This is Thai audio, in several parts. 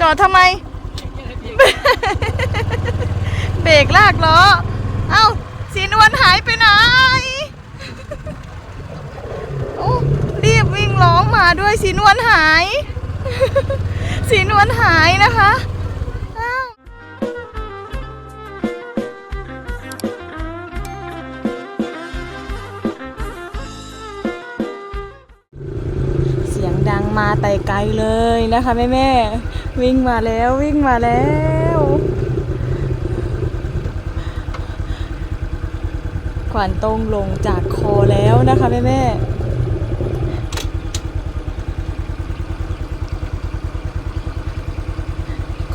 จอดทำไม เบรกลากล้อ เอ้า สีนวลหายไปไหนโอ้รีบวิ่งร้องมาด้วยสีนวลหาย สีนวลหายนะคะอ้าวเสียงดังมาแต่ไกลเลยนะคะแม่แม่ๆ วิ่งมาแล้ววิ่งมาแล้ว ขวัญต้องลงจากคอแล้วนะคะแม่แม่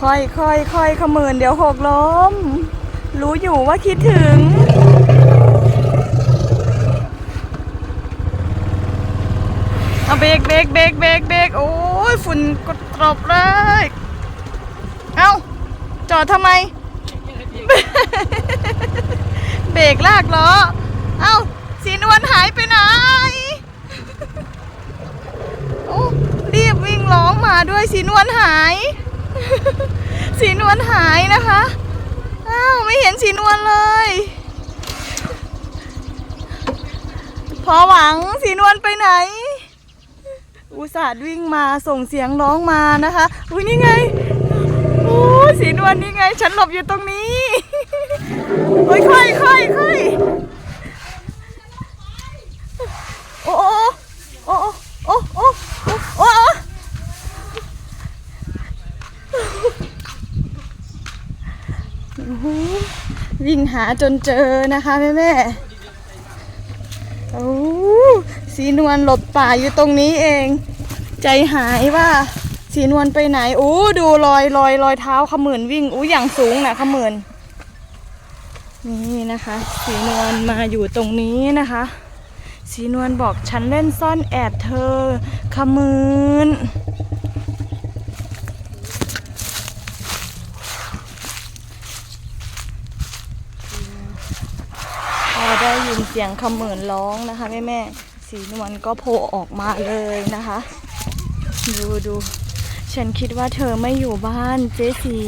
ค่อยค่อยค่อยขมืนเดี๋ยวหกล้ม รู้อยู่ว่าคิดถึงเอาเบรกเบรกเบรกเบรกเบรกโอ้ยฝุ่นกด ตรบเลย เอ้า จอดทำไม เบรกลากล้อ เอ้า สีนวลหายไปไหน โอ้รีบวิ่งร้องมาด้วยสีนวลหาย สีนวลหายนะคะ อ้าว ไม่เห็นสีนวลเลย พอหวังสีนวลไปไหน อุตส่าห์วิ่งมาส่งเสียงร้องมานะคะ อุ้ยนี่ไงอู้สีนวลนี่ไง ฉันหลบอยู่ตรงนี้โอ้ยค่อยค่อยค่อยโอ้โอ้โอ้โอ้โอ้โอ้วิ่งหาจนเจอนะคะแม่แม่โอ้ สีนวลหลบป่าอยู่ตรงนี้เอง ใจหายว่าสีนวลไปไหนโอ้ดูรอยรอยรอยเท้าขมื่นวิ่งอู้อย่างสูงนะขมื่นนี่นะคะ สีนวลมาอยู่ตรงนี้นะคะ สีนวลบอกฉันเล่นซ่อนแอบเธอขมื่นพอได้ยินเสียงขมื่นร้องนะคะแม่แม่ สีนวลก็โผล่ออกมาเลยนะคะ ดูดูฉันคิดว่าเธอไม่อยู่บ้านเจ๊สี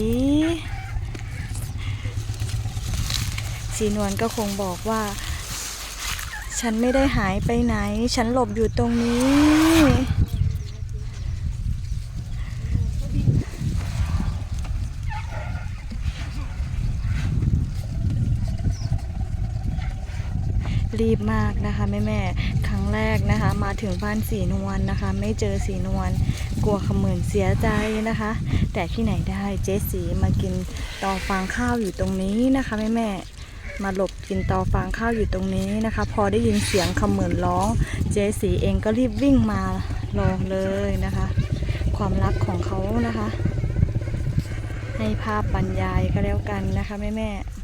สีนวลก็คงบอกว่า ฉันไม่ได้หายไปไหน ฉันหลบอยู่ตรงนี้ รีบมากนะคะแม่แม่ครั้งแรกนะคะ มาถึงบ้านสีนวลนะคะ ไม่เจอสีนวลกลัวขมืนเสียใจนะคะ แต่ที่ไหนได้เจ๊สีมากินตอฟางข้าวอยู่ตรงนี้นะคะแม่แม่มาหลบกินตอฟางข้าวอยู่ตรงนี้นะคะ พอได้ยินเสียงขมืนร้อง เจ๊สีเองก็รีบวิ่งมารอเลยนะคะ ความรักของเขานะคะ ให้ภาพบรรยายก็แล้วกันนะคะแม่แม่ๆ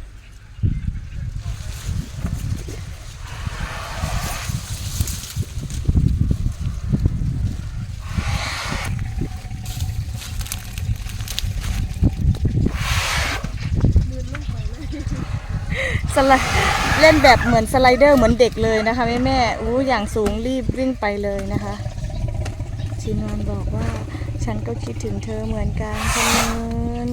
สไลเล่นแบบเหมือนสไลเดอร์เหมือนเด็กเลยนะคะแม่แม่อู้อย่างสูงรีบวิ่งไปเลยนะคะชินวนบอกว่า ฉันก็คิดถึงเธอเหมือนกันเสมอน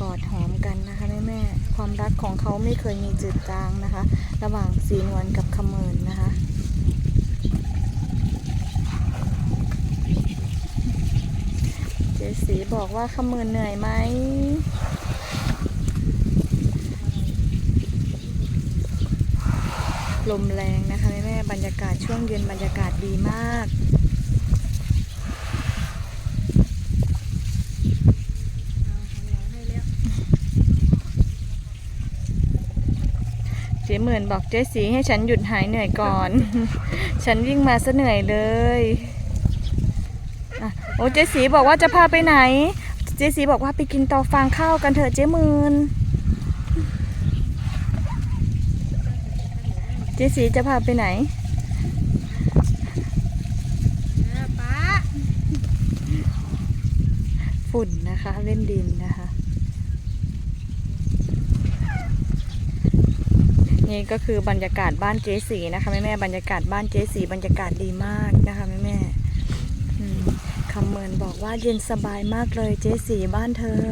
กอดหอมกันนะคะแม่แม่ความรักของเขาไม่เคยมีจืดจางนะคะ ระหว่างสีนวลกับขเมินนะคะเจสีบอกว่าขเมินเหนื่อยไหม ลมแรงนะคะแม่แม่ๆบรรยากาศช่วงเย็นบรรยากาศดีมาก เจ๊เหมือนบอกเจ๊สีให้ฉันหยุดหายเหนื่อยก่อน ฉันวิ่งมาซะเหนื่อยเลยอะโอ้เจ๊สีบอกว่าจะพาไปไหน เจ๊สีบอกว่าไปกินตอฟางข้าวกันเถอะเจ๊หมืน เจสีจะพาไปไหนป้าฝุ่นนะคะ เล่นดินนะคะ นี่ก็คือบรรยากาศบ้านเจสีนะคะแม่แม่ๆบรรยากาศบ้านเจสีบรรยากาศดีมากนะคะแม่แม่ๆอืมขคำเมินบอกว่าเย็นสบายมากเลยเจ๊สีบ้านเธอ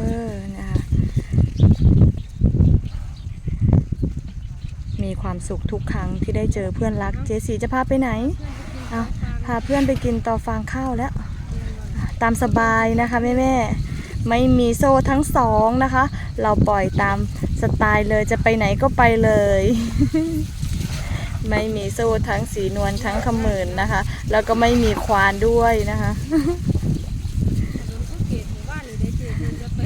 นะคะ มีความสุขทุกครั้งที่ได้เจอเพื่อนรักเจ๊สีจะพาไปไหนเอาพาเพื่อนไปกินต่อฟางข้าวแล้ว ตามสบายนะคะแม่แม่ๆไม่มีโซ่ทั้งสองนะคะ เราปล่อยตามสไตล์เลยจะไปไหนก็ไปเลย ไม่มีโซ่ทั้งสีนวลทั้งขมืนนะคะ แล้วก็ไม่มีควานด้วยนะคะถนนสุเกตหมู่บ้านนี่ได้เจอเพิ่นจะไป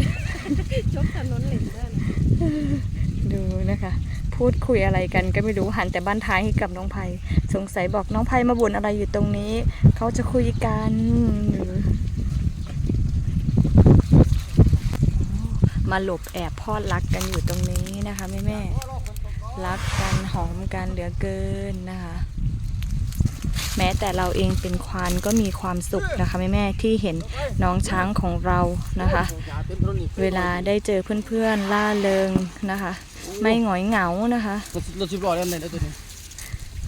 ชกถนนเหล็กได้นะดูนะคะ พูดคุยอะไรกัน ก็ไม่รู้หันแต่บ้านท้ายให้กับน้องไผ่สงสัยบอกน้องไผ่มาบ่นอะไรอยู่ตรงนี้ เขาจะคุยกันมาหลบแอบพอดรักกันอยู่ตรงนี้นะคะแม่แม่รักกันหอมกันเหลือเกินนะคะ แม้แต่เราเองเป็นควานก็มีความสุขนะคะแม่แม่ที่เห็นน้องช้างของเรานะคะ เวลาได้เจอเพื่อนๆล่าเริงนะคะ ไม่หงอยเหงานะคะรถสิบล้อเล่นไหนได้ตัวนี้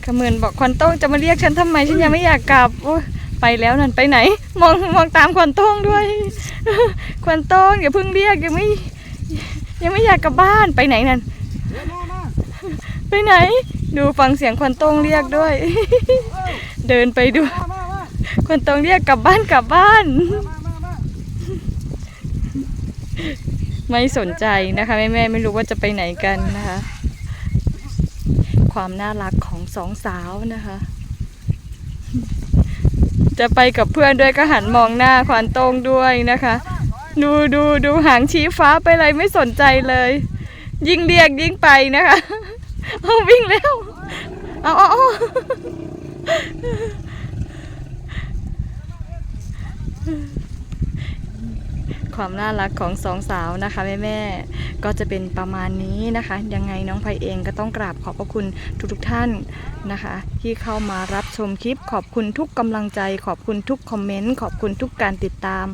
ขมืนบอกควันโต้งจะมาเรียกฉันทำไมฉันยังไม่อยากกลับโอ๊ยไปแล้วนั่นไปไหน มองมองตามควันโต้งด้วย ควันโต้งอย่าเพิ่งเรียกยังไม่ ยังไม่อยากกลับบ้านไปไหนนั่นไปไหน ดูฟังเสียงควันโต้งเรียกด้วย เดินไปดูควันโต้งเรียกกลับบ้านกลับบ้าน ไม่สนใจนะคะแม่แม่ไม่รู้ว่าจะไปไหนกันนะคะ ความน่ารักของสองสาวนะคะ จะไปกับเพื่อนด้วยก็หันมองหน้าควานโต้งด้วยนะคะ ดูดูดูหางชี้ฟ้าไปอะไรไม่สนใจเลย ยิ่งเรียกยิ่งไปนะคะเอาวิ่งแล้วเอาเอาเอา ความน่ารักของสองสาวนะคะแม่แม่ก็จะเป็นประมาณนี้นะคะ ยังไงน้องไพเองก็ต้องกราบขอบพระคุณทุกๆท่านนะคะ ที่เข้ามารับชมคลิป ขอบคุณทุกกำลังใจ ขอบคุณทุกคอมเมนต์ขอบคุณทุกการติดตาม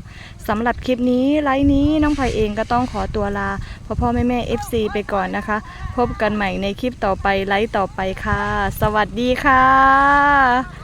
สำหรับคลิปนี้ไลฟ์นี้น้องไพเองก็ต้องขอตัวลาพ่อพ่อแม่แม่ FC ไปก่อนนะคะ พบกันใหม่ในคลิปต่อไปไลฟ์ต่อไปค่ะ สวัสดีค่ะ